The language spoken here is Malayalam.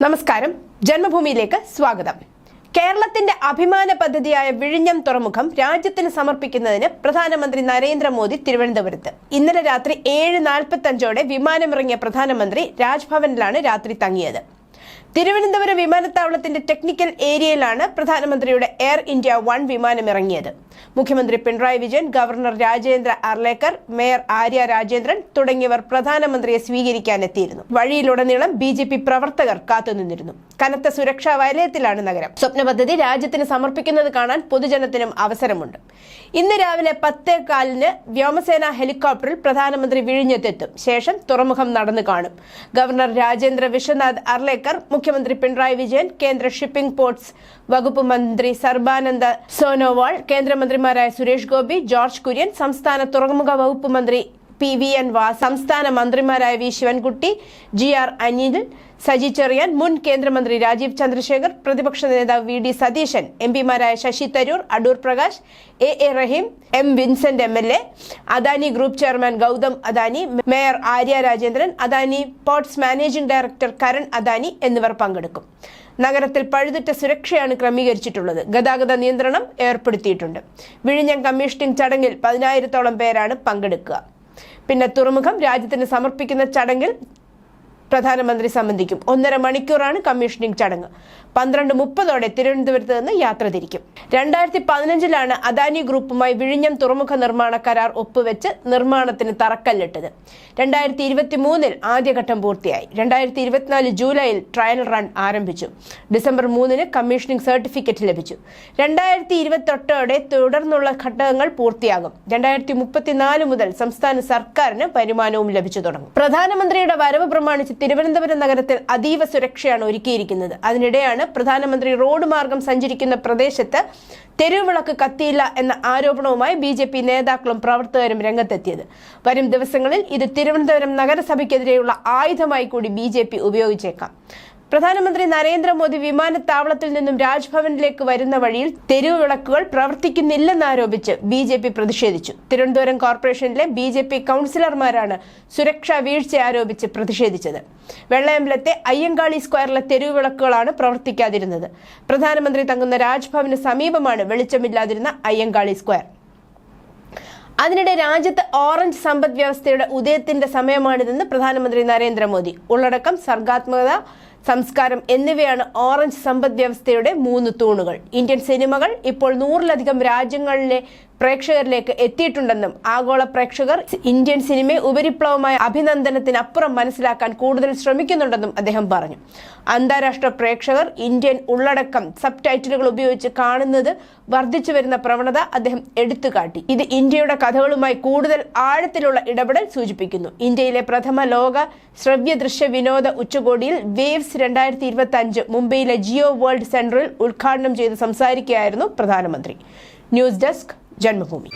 നമസ്കാരം. ജന്മഭൂമിയിലേക്ക് സ്വാഗതം. കേരളത്തിന്റെ അഭിമാന പദ്ധതിയായ വിഴിഞ്ഞം തുറമുഖം രാജ്യത്തിന് സമർപ്പിക്കുന്നതിന് പ്രധാനമന്ത്രി നരേന്ദ്രമോദി തിരുവനന്തപുരത്ത്. ഇന്നലെ രാത്രി ഏഴ് നാൽപ്പത്തഞ്ചോടെ വിമാനമിറങ്ങിയ പ്രധാനമന്ത്രി രാജ്ഭവനിലാണ് രാത്രി തങ്ങിയത്. തിരുവനന്തപുരം വിമാനത്താവളത്തിന്റെ ടെക്നിക്കൽ ഏരിയയിലാണ് പ്രധാനമന്ത്രിയുടെ എയർ ഇന്ത്യ വൺ വിമാനം ഇറങ്ങിയത്. മുഖ്യമന്ത്രി പിണറായി വിജയൻ ഗവർണർ രാജേന്ദ്ര അർലേക്കർ മേയർ ആര്യ രാജേന്ദ്രൻ തുടങ്ങിയവർ പ്രധാനമന്ത്രിയെ സ്വീകരിക്കാനെത്തിയിരുന്നു വഴിയിലുടനീളം ബി ജെ പി പ്രവർത്തകർ കാത്തുനിന്നിരുന്നു. കനത്ത സുരക്ഷാ വലയത്തിലാണ് നഗരം. സ്വപ്ന പദ്ധതി രാജ്യത്തിന് സമർപ്പിക്കുന്നത് കാണാൻ പൊതുജനത്തിനും അവസരമുണ്ട്. ഇന്ന് രാവിലെ പത്തേ കാലിന് വ്യോമസേന ഹെലികോപ്റ്ററിൽ പ്രധാനമന്ത്രി വിഴിഞ്ഞത്തെത്തും. ശേഷം തുറമുഖം നടന്നു കാണും. ഗവർണർ രാജേന്ദ്ര വിശ്വനാഥ് അർലേക്കർ മുഖ്യമന്ത്രി പിണറായി വിജയൻ കേന്ദ്ര ഷിപ്പിംഗ് പോർട്സ് വകുപ്പ് മന്ത്രി സർബാനന്ദ സോനോവാൾ കേന്ദ്രമന്ത്രിമാരായ സുരേഷ് ഗോപി ജോർജ് കുര്യൻ സംസ്ഥാന തുറമുഖ വകുപ്പ് മന്ത്രി പി വി എൻ വാ സംസ്ഥാന മന്ത്രിമാരായ V Sivankutty G R Anil Saji Cheriyan മുൻ കേന്ദ്രമന്ത്രി രാജീവ് ചന്ദ്രശേഖർ പ്രതിപക്ഷ നേതാവ് V D Satheesan M പിമാരായ Shashi Tharoor Adoor Prakash A A Rahim M Vincent M L A Adani group chairman Gautam Adani mayor Arya Rajendran Adani ports managing director Karan Adani എന്നിവർ പങ്കെടുക്കും. നഗരത്തിൽ പഴുതിട്ട സുരക്ഷയാണ് ക്രമീകരിച്ചിട്ടുള്ളത്. ഗതാഗത നിയന്ത്രണം ഏർപ്പെടുത്തിയിട്ടുണ്ട്. വിഴിഞ്ഞം കമ്മീഷനിംഗ് ചടങ്ങിൽ പതിനായിരത്തോളം പേരാണ് പങ്കെടുക്കുക. പിന്നെ തുറമുഖം രാജ്യത്തിന് സമർപ്പിക്കുന്ന ചടങ്ങിൽ പ്രധാനമന്ത്രി സംബന്ധിക്കും. ഒന്നര മണിക്കൂറാണ് കമ്മീഷനിംഗ് ചടങ്ങ്. പന്ത്രണ്ട് മുപ്പതോടെ തിരുവനന്തപുരത്ത് നിന്ന് യാത്ര തിരിക്കും. രണ്ടായിരത്തി പതിനഞ്ചിലാണ് അദാനി ഗ്രൂപ്പുമായി വിഴിഞ്ഞം തുറമുഖ നിർമ്മാണ കരാർ ഒപ്പുവെച്ച് നിർമ്മാണത്തിന് തറക്കല്ലിട്ടത്. രണ്ടായിരത്തി ഇരുപത്തി മൂന്നിൽ ആദ്യഘട്ടം പൂർത്തിയായി. രണ്ടായിരത്തി ഇരുപത്തിനാല് ജൂലൈയിൽ ട്രയൽ റൺ ആരംഭിച്ചു. ഡിസംബർ മൂന്നിന് കമ്മീഷനിംഗ് സർട്ടിഫിക്കറ്റ് ലഭിച്ചു. രണ്ടായിരത്തി ഇരുപത്തെട്ടോടെ തുടർന്നുള്ള ഘട്ടങ്ങൾ പൂർത്തിയാകും. രണ്ടായിരത്തി മുപ്പത്തിനാല് മുതൽ സംസ്ഥാന സർക്കാരിന് വരുമാനവും ലഭിച്ചു തുടങ്ങും. പ്രധാനമന്ത്രിയുടെ വരവ് പ്രമാണിച്ച് തിരുവനന്തപുരം നഗരത്തിൽ അതീവ സുരക്ഷയാണ് ഒരുക്കിയിരിക്കുന്നത്. അതിനിടെയാണ് പ്രധാനമന്ത്രി റോഡ് മാർഗം സഞ്ചരിക്കുന്ന പ്രദേശത്ത് തെരുവിളക്ക് കത്തിയില്ല എന്ന ആരോപണവുമായി ബി ജെ പി നേതാക്കളും പ്രവർത്തകരും രംഗത്തെത്തിയത്. വരും ദിവസങ്ങളിൽ ഇത് തിരുവനന്തപുരം നഗരസഭയ്ക്കെതിരെയുള്ള ആയുധമായി കൂടി ബി ജെ പി ഉപയോഗിച്ചേക്കാം. പ്രധാനമന്ത്രി നരേന്ദ്രമോദി വിമാനത്താവളത്തിൽ നിന്നും രാജ്ഭവനിലേക്ക് വരുന്ന വഴിയിൽ തെരുവ് വിളക്കുകൾ പ്രവർത്തിക്കുന്നില്ലെന്നാരോപിച്ച് ബി ജെ പി പ്രതിഷേധിച്ചു. തിരുവനന്തപുരം കോർപ്പറേഷനിലെ ബി ജെ പി കൗൺസിലർമാരാണ് സുരക്ഷാ വീഴ്ച ആരോപിച്ച് പ്രതിഷേധിച്ചത്. വെള്ളയമ്പലത്തെ അയ്യങ്കാളി സ്ക്വയറിലെ തെരുവ് വിളക്കുകളാണ് പ്രവർത്തിക്കാതിരുന്നത്. പ്രധാനമന്ത്രി തങ്ങുന്ന രാജ്ഭവന് സമീപമാണ് വെളിച്ചമില്ലാതിരുന്ന അയ്യങ്കാളി സ്ക്വയർ. അതിനിടെ രാജ്യത്ത് ഓറഞ്ച് സമ്പദ് വ്യവസ്ഥയുടെ ഉദയത്തിന്റെ സമയമാണിതെന്ന് പ്രധാനമന്ത്രി നരേന്ദ്രമോദി. ഉള്ളടക്കം സർഗാത്മകത സംസ്കാരം എന്നിവയാണ് ഓറഞ്ച് സമ്പദ് വ്യവസ്ഥയുടെ മൂന്ന് തൂണുകൾ. ഇന്ത്യൻ സിനിമകൾ ഇപ്പോൾ നൂറിലധികം രാജ്യങ്ങളിലെ പ്രേക്ഷകരിലേക്ക് എത്തിയിട്ടുണ്ടെന്നും ആഗോള പ്രേക്ഷകർ ഇന്ത്യൻ സിനിമയെ ഉപരിപ്ലവമായ അഭിനന്ദനത്തിനപ്പുറം മനസ്സിലാക്കാൻ കൂടുതൽ ശ്രമിക്കുന്നുണ്ടെന്നും അദ്ദേഹം പറഞ്ഞു. അന്താരാഷ്ട്ര പ്രേക്ഷകർ ഇന്ത്യൻ ഉള്ളടക്കം സബ് ടൈറ്റിലുകൾ ഉപയോഗിച്ച് കാണുന്നത് വർദ്ധിച്ചു വരുന്ന പ്രവണത അദ്ദേഹം എടുത്തുകാട്ടി. ഇത് ഇന്ത്യയുടെ കഥകളുമായി കൂടുതൽ ആഴത്തിലുള്ള ഇടപെടൽ സൂചിപ്പിക്കുന്നു. ഇന്ത്യയിലെ പ്രഥമ ലോക ശ്രവ്യ ദൃശ്യ വിനോദ ഉച്ചകോടിയിൽ വേവ്സ് രണ്ടായിരത്തി ഇരുപത്തി അഞ്ച് മുംബൈയിലെ ജിയോ വേൾഡ് സെന്ററിൽ ഉദ്ഘാടനം ചെയ്ത് സംസാരിക്കുകയായിരുന്നു പ്രധാനമന്ത്രി. ന്യൂസ് ഡെസ്ക് जन्मभूमि।